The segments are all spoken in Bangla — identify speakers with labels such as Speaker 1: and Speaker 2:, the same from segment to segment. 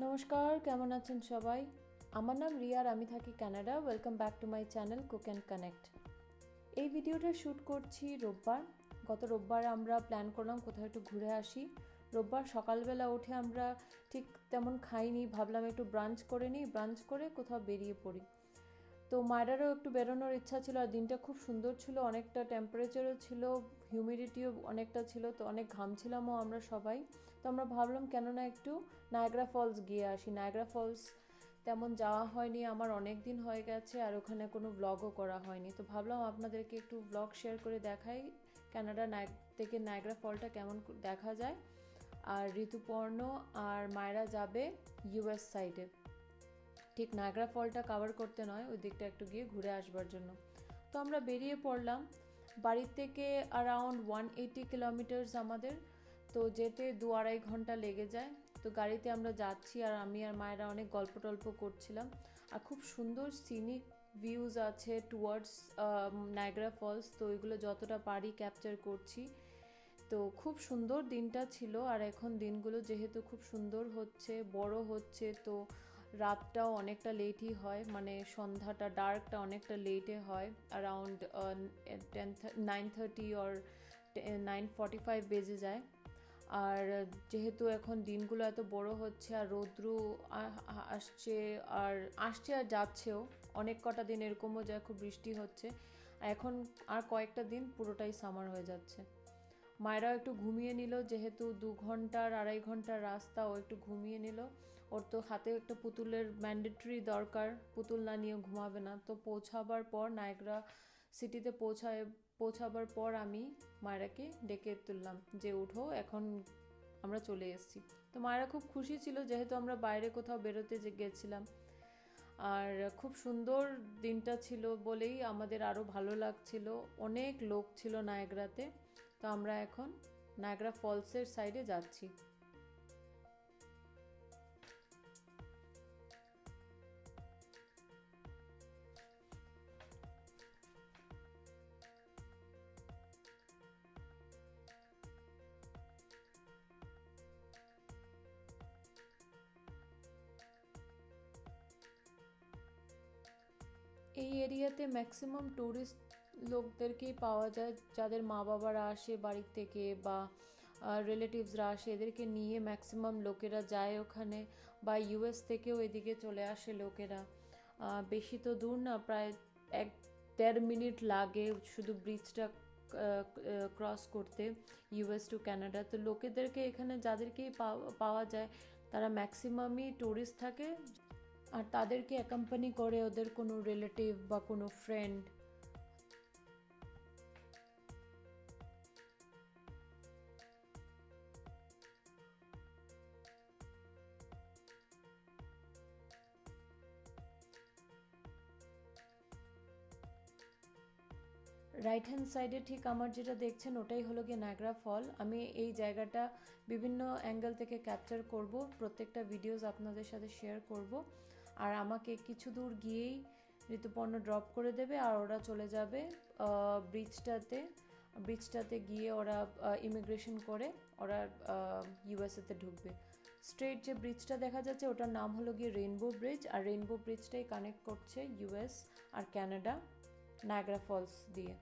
Speaker 1: নমস্কার, কেমন আছেন সবাই? আমার নাম রিয়ার আমি থাকি Canada. Welcome back to my channel cook and connect এই ভিডিওটা শ্যুট করছি রোববার। গত রোববার আমরা প্ল্যান করলাম কোথাও একটু ঘুরে আসি। রোববার সকালবেলা উঠে আমরা ঠিক তেমন খাইনি, ভাবলাম একটু ব্রাঞ্চ করে নিই। ব্রাঞ্চ করে কোথাও বেরিয়ে পড়ি। তো মায়েরারও একটু বেরোনোর ইচ্ছা ছিল আর দিনটা খুব সুন্দর ছিল, অনেকটা টেম্পারেচারও ছিল হিউমিডিটিও অনেকটা ছিল, তো অনেক ঘামছিলামও আমরা সবাই। তো আমরা ভাবলাম, কেননা একটু নায়গ্রা ফলস গিয়ে আসি। নায়গ্রা ফলস তেমন যাওয়া হয়নি, আমার অনেক দিন হয়ে গেছে আর ওখানে কোনো ব্লগও করা হয়নি। তো ভাবলাম আপনাদেরকে একটু ব্লগ শেয়ার করে দেখাই কানাডা নায়ক থেকে নায়গ্রা ফলটা কেমন দেখা যায়। আর ঋতুপর্ণ আর মায়েরা যাবে ইউএস সাইডে ঠিক নায়গ্রা ফলটা কাভার করতে নয়, ওই দিকটা একটু গিয়ে ঘুরে আসবার জন্য। তো আমরা বেরিয়ে পড়লাম। বাড়ির থেকে অ্যারাউন্ড ওয়ান এইটি কিলোমিটার্স আমাদের তো যেতে দু আড়াই ঘণ্টা লেগে যায়। তো গাড়িতে আমরা যাচ্ছি আর আমি আর মায়েরা অনেক গল্প টল্প করছিলাম। আর খুব সুন্দর সিনিক ভিউজ আছে টুয়ার্ডস নায়গ্রা ফলস তো ওইগুলো যতটা পারি ক্যাপচার করছি। তো খুব সুন্দর দিনটা ছিল আর এখন দিনগুলো যেহেতু খুব সুন্দর হচ্ছে, বড় হচ্ছে, তো রাতটাও অনেকটা লেটই হয়। মানে সন্ধ্যাটা ডার্কটা অনেকটা লেটে হয়। Around ten nine thirty or nine forty five বেজে যায়। আর যেহেতু এখন দিনগুলো এত বড় হচ্ছে আর রৌদ্র আসছে আর আসছে আর যাচ্ছেও, অনেক কটা দিন এরকমও যায় খুব বৃষ্টি হচ্ছে। এখন আর কয়েকটা দিন পুরোটাই সামার হয়ে যাচ্ছে। মায়েরাও একটু ঘুমিয়ে নিল, যেহেতু দু ঘণ্টার, আড়াই ঘণ্টার রাস্তা, ও একটু ঘুমিয়ে নিল। ওর তো হাতে একটা পুতুলের ম্যান্ডেটরি দরকার, পুতুল না নিয়ে ঘুমাবে না। তো পৌঁছাবার পর নায়গ্রা সিটিতে পৌঁছায় পৌঁছাবার পর আমি মায়েরাকে ডেকে তুললাম যে, উঠো, এখন আমরা চলে এসেছি। তো মায়েরা খুব খুশি ছিল, যেহেতু আমরা বাইরে কোথাও বেরোতে গেছিলাম। আর খুব সুন্দর দিনটা ছিল বলেই আমাদের আরও ভালো লাগছিল। অনেক লোক ছিল নায়গ্রাতে তো আমরা এখন নায়গ্রা ফলসের সাইডে যাচ্ছি। এই এরিয়াতে ম্যাক্সিমাম ট্যুরিস্ট লোকদেরকেই পাওয়া যায়, যাদের মা বাবারা আসে বাড়ির থেকে বা রিলেটিভসরা আসে, এদেরকে নিয়ে ম্যাক্সিমাম লোকেরা যায় ওখানে বা ইউএস থেকেও এদিকে চলে আসে লোকেরা। বেশি তো দূর না, প্রায় এক, দেড় মিনিট লাগে শুধু ব্রিজটা ক্রস করতে ইউএস টু ক্যানাডা তো লোকেদেরকে এখানে যাদেরকেই পাওয়া যায়, তারা ম্যাক্সিমামই ট্যুরিস্ট থাকে। আর তাদেরকে অ্যাকম্পানি করে ওদের কোনো রিলেটিভ বা কোনো ফ্রেন্ড রাইট হ্যান্ড সাইডে ঠিক আমার যেটা দেখছেন, ওটাই হলো গিয়ে নাগরা ফল আমি এই জায়গাটা বিভিন্ন অ্যাঙ্গেল থেকে ক্যাপচার করব, প্রত্যেকটা ভিডিওস আপনাদের সাথে শেয়ার করব। আর আমাকে কিছু দূর গিয়েই ঋতুপর্ণ ড্রপ করে দেবে আর ওরা চলে যাবে ব্রিজটাতে ব্রিজটাতে গিয়ে ওরা ইমিগ্রেশন করে, ওরা ইউএসএতে ঢুকবে। স্ট্রেট যে ব্রিজটা দেখা যাচ্ছে, ওটার নাম হলো গিয়ে রেইনবো ব্রিজ আর রেইনবো ব্রিজটাই কানেক্ট করছে ইউএস আর ক্যানাডা নায়গ্রা ফলস দিয়ে।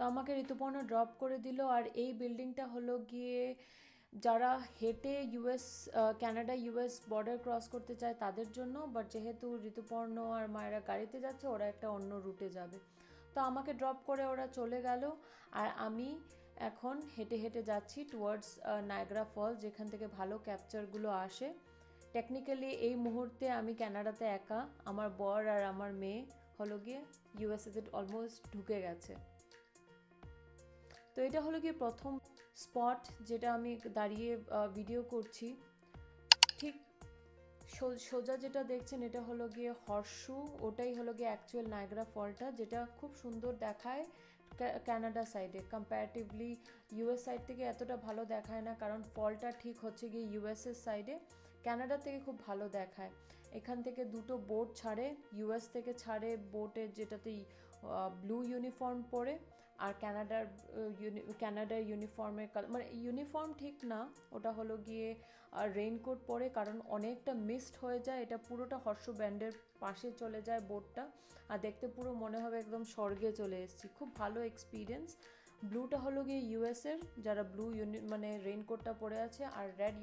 Speaker 1: তো আমাকে ঋতুপর্ণ ড্রপ করে দিল আর এই বিল্ডিংটা হলো গিয়ে যারা হেঁটে US Canada US border cross করতে চায় তাদের জন্য বাট যেহেতু ঋতুপর্ণ আর মায়েরা গাড়িতে যাচ্ছে, ওরা একটা অন্য রুটে যাবে। তো আমাকে ড্রপ করে ওরা চলে গেল আর আমি এখন হেঁটে হেঁটে যাচ্ছি টুয়ার্ডস নায়গ্রা ফল যেখান থেকে ভালো ক্যাপচারগুলো আসে। টেকনিক্যালি এই মুহূর্তে আমি ক্যানাডাতে একা, আমার বর আর আমার মেয়ে হলো গিয়ে ইউএসএতে অলমোস্ট ঢুকে গেছে। এটা হলো গিয়ে প্রথম স্পট যেটা আমি দাঁড়িয়ে ভিডিও করছি। ঠিক সোজা যেটা দেখছেন এটা হলো গিয়ে হর্ষু, ওটাই হলো গিয়ে অ্যাকচুয়াল নায়গ্রা ফলটা যেটা খুব সুন্দর দেখায় ক্যানাডা সাইডে কম্প্যারেটিভলি ইউএস সাইড থেকে এতটা ভালো দেখায় না, কারণ ফলটা ঠিক হচ্ছে গিয়ে ইউএসএর সাইডে ক্যানাডা থেকে খুব ভালো দেখায়। এখান থেকে দুটো বোট ছাড়ে ইউএস থেকে ছাড়ে বোটে যেটাতে ব্লু ইউনিফর্ম পরে। আর ক্যানাডার ক্যানাডার ইউনিফর্মের কালার মানে ইউনিফর্ম ঠিক না, ওটা হলো গিয়ে আর রেইনকোট পরে, কারণ অনেকটা মিসড হয়ে যায়, এটা পুরোটা হর্ষ ব্যান্ডের পাশে চলে যায় বোটটা আর দেখতে পুরো মনে হবে একদম স্বর্গে চলে এসেছি। খুব ভালো এক্সপিরিয়েন্স ব্লুটা হলো গিয়ে ইউএসের যারা ব্লু ইউনি মানে রেইনকোটটা পরে আছে, আর রেড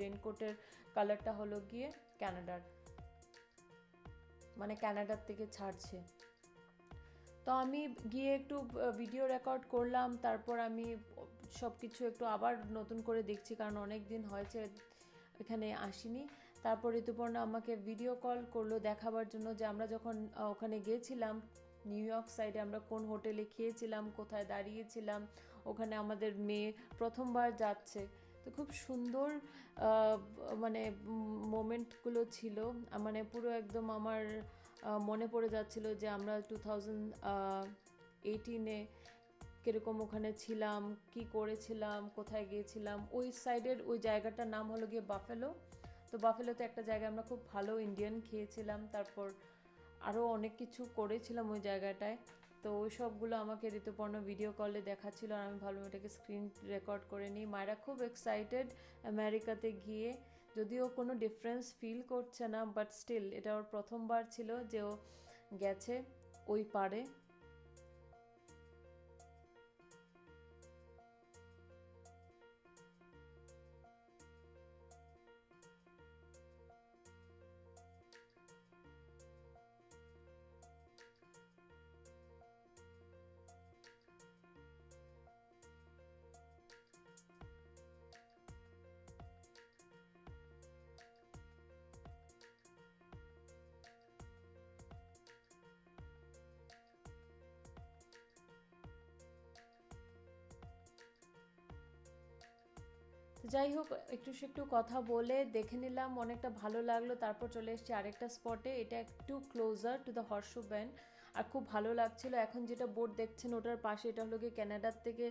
Speaker 1: রেইনকোটের কালারটা হলো গিয়ে ক্যানাডার মানে ক্যানাডার থেকে ছাড়ছে। তো আমি গিয়ে একটু ভিডিও রেকর্ড করলাম, তারপর আমি সব কিছু একটু আবার নতুন করে দেখছি, কারণ অনেক দিন হয়েছে, এখানে আসিনি। তারপর ঋতুপর্ণা আমাকে ভিডিও কল করল দেখাবার জন্য যে আমরা যখন ওখানে গিয়েছিলাম নিউ ইয়র্ক সাইডে আমরা কোন হোটেলে খেয়েছিলাম, কোথায় দাঁড়িয়েছিলাম, ওখানে আমাদের মেয়ে প্রথমবার যাচ্ছে। তো খুব সুন্দর মানে মোমেন্টগুলো ছিল। মানে পুরো একদম আমার মনে পড়ে যাচ্ছিল যে আমরা টু থাউজেন্ড এইটিনে কীরকম ওখানে ছিলাম, কি করেছিলাম, কোথায় গিয়েছিলাম। ওই সাইডের ওই জায়গাটার নাম হলো গিয়ে বাফেলো তো বাফেলোতে একটা জায়গায় আমরা খুব ভালো ইন্ডিয়ান খেয়েছিলাম, তারপর আরও অনেক কিছু করেছিলাম ওই জায়গাটায়। তো ওই সবগুলো আমাকে ঋতুপর্ণ ভিডিও কলে দেখাচ্ছিল আর আমি ভাবলাম এটাকে স্ক্রিন রেকর্ড করে নিই। মায়েরা খুব এক্সাইটেড আমেরিকাতে গিয়ে যদিও কোনো ডিফারেন্স ফিল করছে না বাট স্টিল এটা ওর প্রথমবার ছিল যে ও গেছে ওই পারে যাই হোক, একটু সে একটু কথা বলে দেখে নিলাম, অনেকটা ভালো লাগল। তারপর চলে এসেছি আরেকটা স্পটে এটা একটু closer to the horse band আর খুব ভালো লাগছিল। এখন যেটা বোর্ড দেখছেন, ওটার পাশে এটা হলো গিয়ে ক্যানাডার থেকে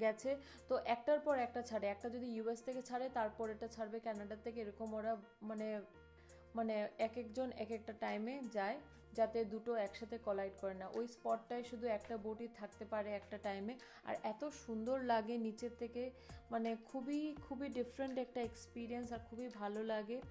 Speaker 1: গেছে। তো একটার পর একটা ছাড়ে। একটা যদি ইউএস থেকে ছাড়ে, তারপর এটা ছাড়বে ক্যানাডার থেকে। এরকম ওরা মানে মানে এক একজন এক একটা টাইমে যায় যাতে দুটো একসাথে কলাইড করে না। ওই স্পটটায় শুধু একটা বোটই থাকতে পারে একটা টাইমে আর এত সুন্দর লাগে নিচের থেকে। মানে খুবই খুবই ডিফারেন্ট একটা এক্সপিরিয়েন্স আর খুবই ভালো লাগে।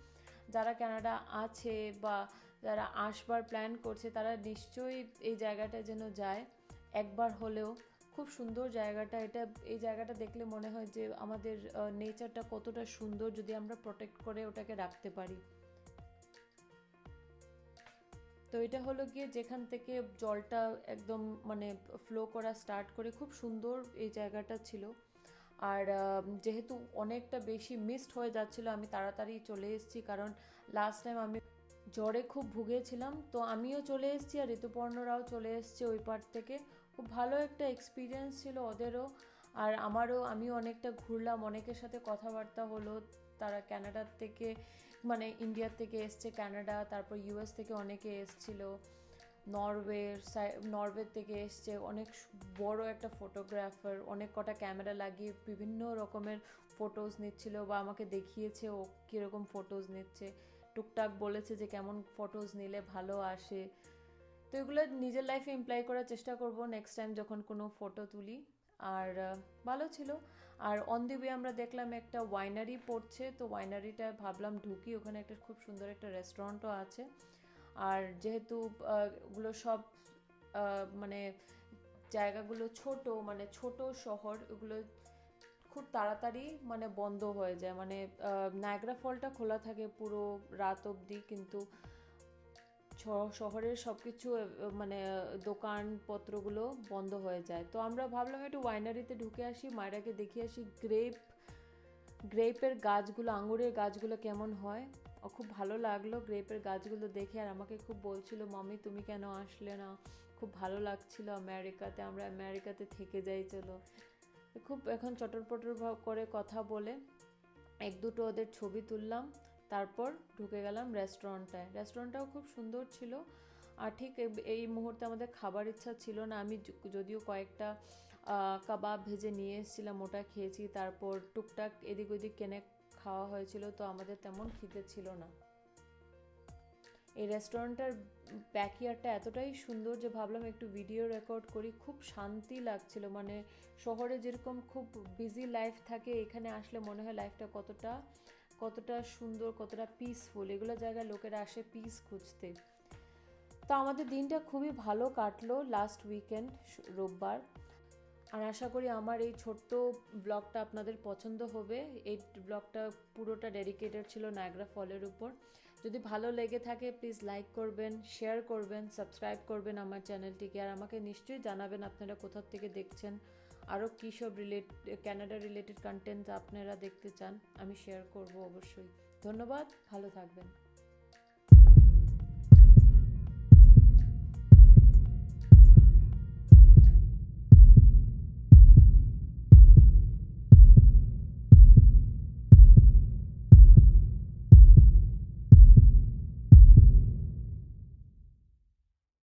Speaker 1: যারা কানাডা আছে বা যারা আসবার প্ল্যান করছে, তারা নিশ্চয়ই এই জায়গাটা যেন যায়। একবার হলেও খুব সুন্দর জায়গাটা। এটা, এই জায়গাটা দেখলে মনে হয় যে আমাদের নেচারটা কতটা সুন্দর যদি আমরা প্রোটেক্ট করে ওটাকে রাখতে পারি। তো এটা হলো গিয়ে যেখান থেকে জলটা একদম মানে ফ্লো করা স্টার্ট করে খুব সুন্দর এই জায়গাটা ছিল। আর যেহেতু অনেকটা বেশি মিসড হয়ে যাচ্ছিল, আমি তাড়াতাড়ি চলে এসেছি কারণ লাস্ট টাইম আমি জ্বরে খুব ভুগেছিলাম। তো আমিও চলে এসেছি আর ঋতুপর্ণরাও চলে এসছে ওই পার থেকে। খুব ভালো একটা এক্সপিরিয়েন্স ছিল ওদেরও। আর আমারও, আমিও অনেকটা ঘুরলাম, অনেকের সাথে কথাবার্তা হলো, তারা ক্যানাডার থেকে মানে ইন্ডিয়ার থেকে এসছে ক্যানাডা তারপর ইউএস থেকে অনেকে এসছিল নরওয়ের নরওয়ে থেকে এসছে, অনেক বড় একটা ফটোগ্রাফার অনেক কটা ক্যামেরা লাগিয়ে বিভিন্ন রকমের ফটোজ নিচ্ছিল বা আমাকে দেখিয়েছে ও কীরকম ফটোজ নিচ্ছে। টুকটাক বলেছে যে কেমন ফটোজ নিলে ভালো আসে। তো এগুলো নিজের লাইফে ইমপ্লাই করার চেষ্টা করব। নেক্সট টাইম যখন কোনো ফটো তুলি আর ভালো ছিল। আর অন দি ওয়ে আমরা দেখলাম একটা ওয়াইনারি পড়ছে, তো ওয়াইনারিটা ভাবলাম ঢুকি। ওখানে একটা খুব সুন্দর একটা রেস্টুরেন্টও আছে। আর যেহেতু ওগুলো সব মানে জায়গাগুলো ছোট মানে ছোট শহর, ওগুলো খুব তাড়াতাড়ি মানে বন্ধ হয়ে যায়। মানে নায়গ্রা ফলটা খোলা থাকে পুরো রাত অবধি, কিন্তু শহরের সব কিছু মানে দোকানপত্রগুলো বন্ধ হয়ে যায়। তো আমরা ভাবলাম একটু ওয়াইনারিতে ঢুকে আসি, মায়েরাকে দেখিয়ে আসি গ্রেপ গ্রেপের গাছগুলো, আঙুরের গাছগুলো কেমন হয়। ও খুব ভালো লাগল গ্রেপের গাছগুলো দেখে আর আমাকে খুব বলছিল মামি তুমি কেন আসলে না? খুব ভালো লাগছিল আমেরিকাতে আমরা আমেরিকাতে থেকে যাই, চলো। খুব এখন চটর পটর করে কথা বলে, এক দুটো ওদের ছবি তুললাম। তারপর ঢুকে গেলাম রেস্টুরেন্টটায় রেস্টুরেন্টটাও খুব সুন্দর ছিল। আর ঠিক এই- মুহূর্তে আমাদের খাবার ইচ্ছা ছিল না। আমি যদিও কয়েকটা কাবাব ভেজে নিয়ে এসেছিলাম, ওটা খেয়েছি। তারপর টুকটাক এদিক ওদিক কেনে খাওয়া হয়েছিল, তো আমাদের তেমন খিদে ছিল না। এই রেস্টুরেন্টটার ব্যাকইয়ার্ডটা এতটাই সুন্দর যে ভাবলাম একটু ভিডিও রেকর্ড করি। খুব শান্তি লাগছিল। মানে শহরে যেরকম খুব বিজি লাইফ থাকে, এখানে আসলে মনে হয় লাইফটা কতটা কতটা সুন্দর, কতটা পিসফুল এগুলো জায়গায় লোকেরা আসে পিস খুঁজতে। তো আমাদের দিনটা খুবই ভালো কাটলো লাস্ট উইকেন্ড রোববার। আর আশা করি আমার এই ছোট্ট ব্লগটা আপনাদের পছন্দ হবে। এই ব্লগটা পুরোটা ডেডিকেটেড ছিল নায়গ্রা ফলের উপর। যদি ভালো লেগে থাকে প্লিজ লাইক করবেন শেয়ার করবেন সাবস্ক্রাইব করবেন আমার চ্যানেলটিকে আর আমাকে নিশ্চয়ই জানাবেন আপনারা কোথার থেকে দেখছেন। আরও কী সব রিলেট ক্যানাডা রিলেটেড কন্টেন্ট আপনারা দেখতে চান, আমি শেয়ার করব অবশ্যই। ধন্যবাদ, ভালো থাকবেন।